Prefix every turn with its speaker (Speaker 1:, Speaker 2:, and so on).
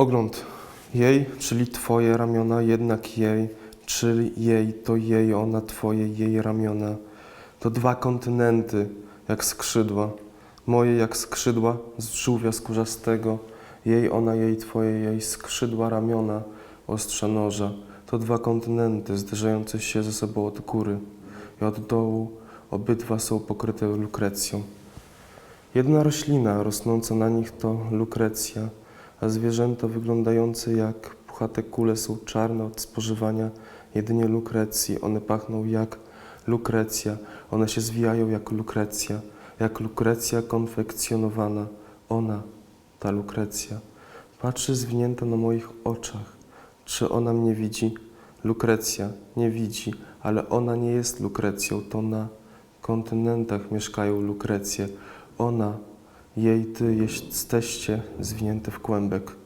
Speaker 1: Ogląd jej, czyli twoje ramiona, jednak jej, czyli jej, to jej, ona, twoje, jej ramiona. To dwa kontynenty, jak skrzydła. Moje jak skrzydła z żółwia skórzastego. Jej, ona, jej, twoje, jej skrzydła, ramiona, ostrza noża. To dwa kontynenty zderzające się ze sobą od góry i od dołu. Obydwa są pokryte lukrecją. Jedna roślina rosnąca na nich to lukrecja, a zwierzęta wyglądające jak puchate kule są czarne od spożywania jedynie lukrecji. One pachną jak lukrecja, one się zwijają jak lukrecja, jak lukrecja konfekcjonowana. Ona, ta lukrecja, patrzy zwinięta na moich oczach. Czy ona mnie widzi? Lukrecja nie widzi, ale ona nie jest lukrecją, to na kontynentach mieszkają lukrecje. Ona, jej, ty jesteście zwinięte w kłębek.